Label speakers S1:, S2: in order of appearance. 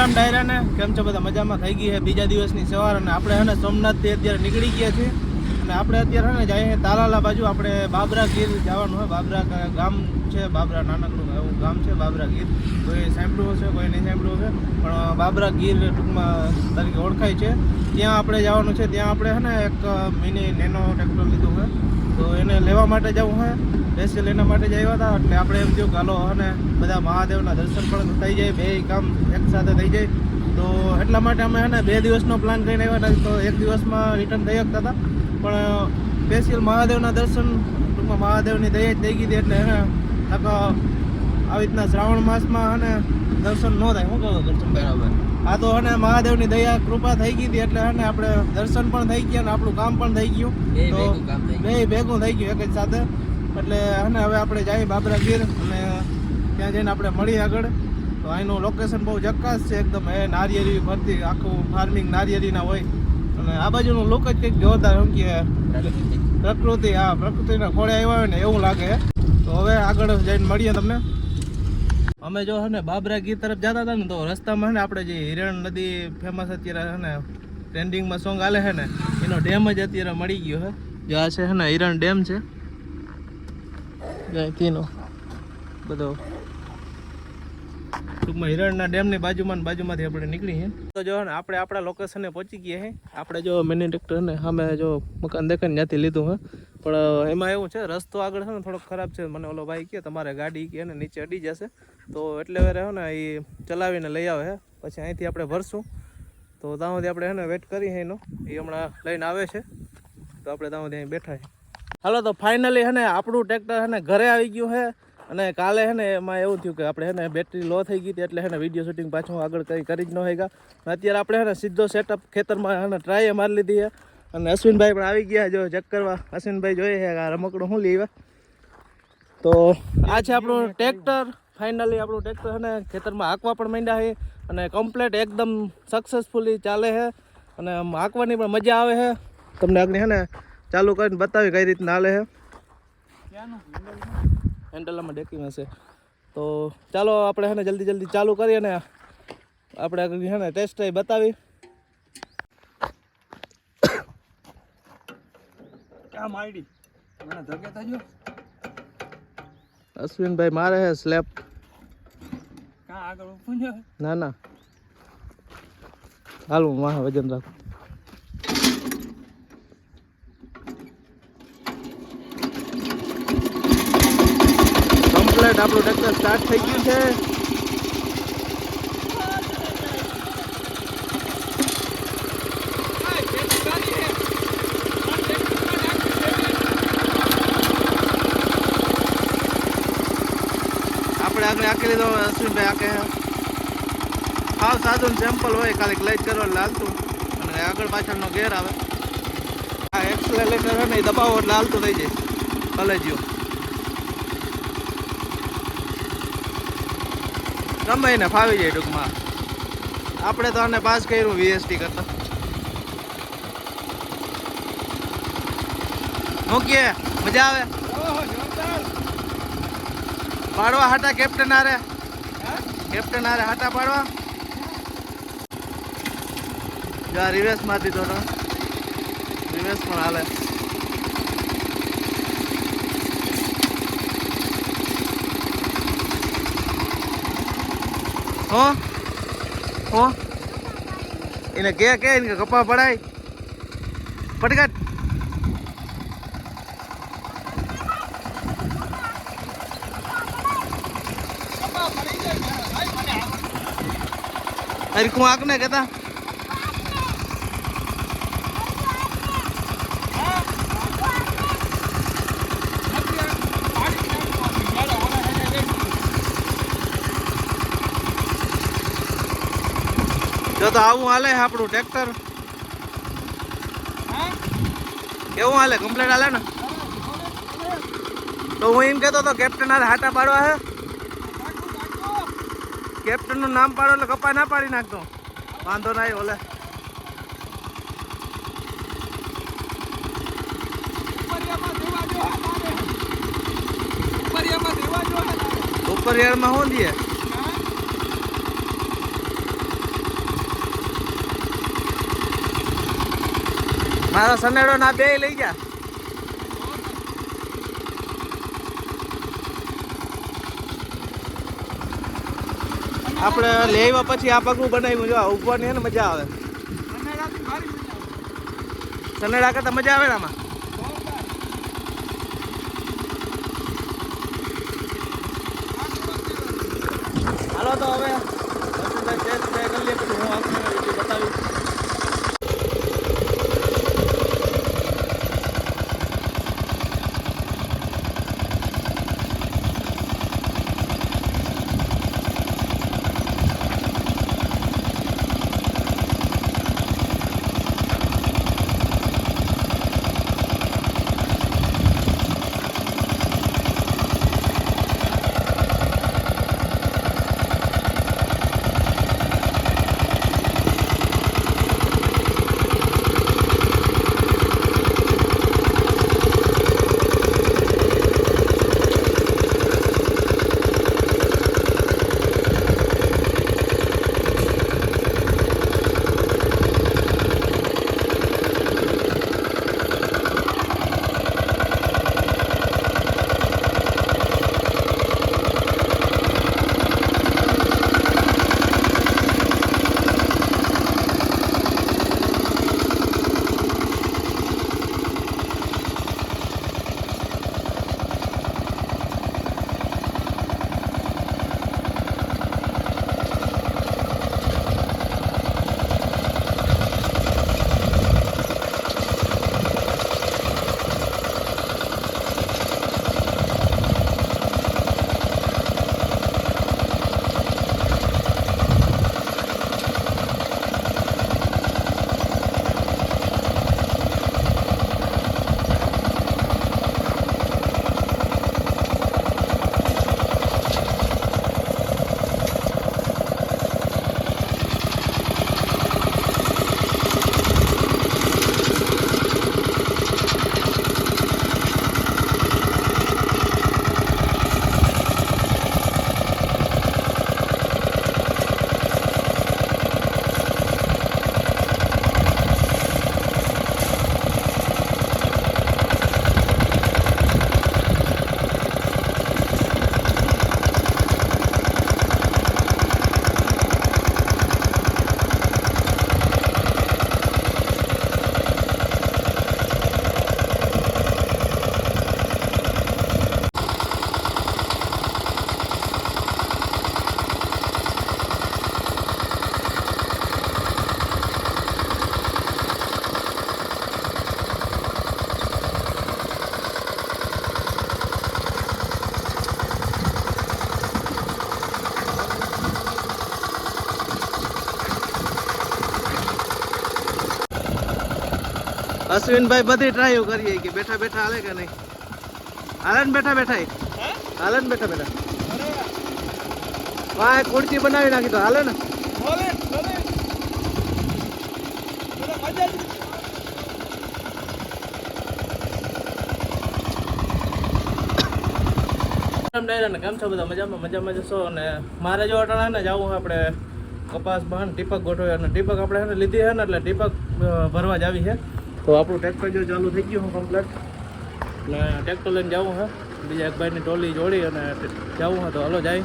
S1: ડાયરા ને કેમ છો બધા? મજામાં? થઈ ગઈ છે બીજા દિવસની સવાર અને આપણે હે ને સોમનાથથી અત્યારે નીકળી ગયા છીએ. અને આપણે અત્યારે હે ને જઈએ તાલાલા બાજુ. આપણે બાબરા ગીર જવાનું હોય. બાબરા ગામ છે, બાબરા નાનકડું એવું ગામ છે, બાબરા ગીર. કોઈ સાંભળ્યું હશે, કોઈ નહીં સાંભળ્યું હશે. પણ બાબરા ગીર ટૂંકમાં તરીકે ઓળખાય છે. ત્યાં આપણે જવાનું છે. ત્યાં આપણે હે ને એક મિની નેનો ટ્રેક્ટર લીધું હોય તો એને લેવા માટે જવું હોય સ્પેશિયલ એના માટે જ આવ્યા હતા. એટલે આપણે એમ થયું ચાલો અને બધા મહાદેવના દર્શન પણ થઈ જાય, બે કામ એક સાથે થઈ જાય. તો એટલા માટે અમે એને બે દિવસનો પ્લાન કરીને આવ્યા હતા. તો એક દિવસમાં રિટર્ન થઈ શકતા હતા. પણ સ્પેશિયલ મહાદેવના દર્શન ટૂંકમાં મહાદેવની દયા જ થઈ ગઈ હતી. એટલે એને આખા આવી રીતના શ્રાવણ માસમાં અને દર્શન ન થાય. શું કહો દર્શન બરાબર આ તો અને મહાદેવની દયા કૃપા થઈ ગઈ હતી એટલે અને આપણે દર્શન પણ થઈ ગયા અને આપણું કામ પણ થઈ ગયું. તો બે ભેગું થઈ ગયું એક જ સાથે. એટલે અને હવે આપણે જઈએ બાબરા ગીર અને ત્યાં જઈને આપણે મળીએ આગળ. તો અહીંનું લોકેશન બહુ જક્કાસ છે એકદમ. એ નારિયેરી ભરતી આખું ફાર્મિંગ નારિયેરીના હોય. અને આ બાજુનું લોક જ કંઈક જોરદાર એમ કે પ્રકૃતિ. હા પ્રકૃતિના ખોળે આવ્યા હોય ને એવું લાગે. તો હવે આગળ જઈને મળીએ તમને. અમે જો હે બાબરા ગીર તરફ જતા હતા ને તો રસ્તામાં હે ને આપણે જે હિરણ નદી ફેમસ અત્યારે હે ને ટ્રેન્ડિંગમાં સોંગ આલે છે ને, એનો ડેમ જ અત્યારે મળી ગયો હે. જો આ છે હે ને હિરણ ડેમ છે. ત્યાંનો બધો ટૂંકમાં હિરણના ડેમની બાજુમાં બાજુમાંથી આપણે નીકળી છે તો જો ને આપણે આપણા લોકેશને પહોંચી ગયા છે આપણે જો મિની ટ્રેક્ટરને સામે જો મકાન દેખાઈને ત્યાંથી લીધું હે. પણ એમાં એવું છે, રસ્તો આગળ છે ને થોડોક ખરાબ છે. મને ઓલો ભાઈ કે તમારે ગાડી કે ને નીચે અડી જશે. તો એટલે રહ્યો ને એ ચલાવીને લઈ આવે છે પછી અહીંથી આપણે ભરશું. તો ત્યાં સુધી આપણે એને વેટ કરી એનો. એ હમણાં લઈને આવે છે. તો આપણે ત્યાં સુધી બેઠા છે હાલો, તો ફાઇનલી હે ને આપણું ટ્રેક્ટર હે ને ઘરે આવી ગયું છે અને કાલે હે ને એમાં એવું થયું કે આપણે હે ને બેટરી લો થઈ ગઈ હતી એટલે હે ને વીડિયો શૂટિંગ પાછું આગળ કંઈ કરી જ ન હોય અત્યારે આપણે હે ને સીધો સેટઅપ ખેતરમાં હે ને ટ્રાય મારી લીધી છે અને અશ્વિનભાઈ પણ આવી ગયા જો ચેક કરવા. અશ્વિનભાઈ જોઈએ છે આ રમકડું શું લેવા. તો આ છે આપણું ટ્રેક્ટર ફાઇનલી આપણું ટ્રેક્ટર હે ને ખેતરમાં હાંકવા પણ માંડ્યા છે અને કમ્પ્લેટ એકદમ સક્સેસફુલી ચાલે છે અને હાંકવાની પણ મજા આવે છે તમને આગળ હે ને ચાલુ કરીને બતાવી કઈ રીતના હાલે છે એન્ડલામાં ડેકીમાં હશે. તો ચાલો આપણે હેને જલ્દી જલ્દી ચાલુ કરીએ ને આપણે આગળ હે ને ટેસ્ટ ડ્રાઈવ બતાવી.
S2: કામ આઈડી મને ધગે થજો
S1: અશ્વિનભાઈ મારે
S2: હે સ્લેપ
S1: ના ના. હાલ હું વાહ વજન રાખું. તો આપણું ટ્રેક્ટર સ્ટાર્ટ થઈ ગયું છે. આપણે આગળ આખી લીધો, અશ્વિનભાઈ આખે. આવ સાધુન સેમ્પલ હોય ખાલી ક્લેચ કરવા એટલે હાલતું અને આગળ પાછળનો ગેર આવે. આ એક્સલેટર હોય ને, એ દબાવો એટલે હાલતું થઈ જાય. ભલે જ્યું. ગમે ફાવી જાય ટૂંકમાં. આપણે તો આને પાસ કર્યું વીએસટી કરતા. મૂકીએ, મજા આવે. પાડવા હાટા કેપ્ટન આરે કેપ્ટન આરે હાટા પાડવા. જો આ રિવેશમાંથી તો રિવેશ પણ હાલે. હો? હો? એને કે કે એને કપા પડાય. ફટકાટ હરખું આંખ ને કહેતા તો આવું હાલે આપણું ટ્રેક્ટર? કેવું હાલે કમ્પ્લેટ હાલે ને? તો હું એમ કહેતો હતો કેપ્ટન હાલ હાટા પાડવા હે? કેપ્ટનનું નામ પાડો એટલે કપા ના પાડી નાખતો. વાંધો ના ઓલે. ઉપરિયાળમાં શું દે મારો સનેડો ના બે લઈ ગયા. આપણે લેવા પછી આ પગલું બનાવ્યું, જો હે ને મજા આવે. સનેડા કરતા મજા આવે ને આમાં? હાલો તો હવે કરી અશ્વિનભાઈ બધી ટ્રાયો કરીએ કે બેઠા બેઠા હાલે કે નહીં? હાલે ને બેઠા બેઠા હાલે ને બેઠા બેઠા? વાહ ખુરશી બનાવી નાખી તો હાલે ને? કેમ છો બધા? મજામાં મજામાં જશો અને મારે જો અટાણા ને જવું આપણે કપાસ બહાર ટીપક ગોઠવ્યા અને ટીપક આપણે લીધી છે ને એટલે ટીપક ભરવા જ આવી છે તો આપણું ટ્રેક્ટર જો ચાલુ થઈ ગયું હું કમ્પ્લેટ એટલે ટ્રેક્ટર લઈને જવું છે બીજા એક ભાઈની ટોલી જોડી અને જવું છે તો હલો જાય.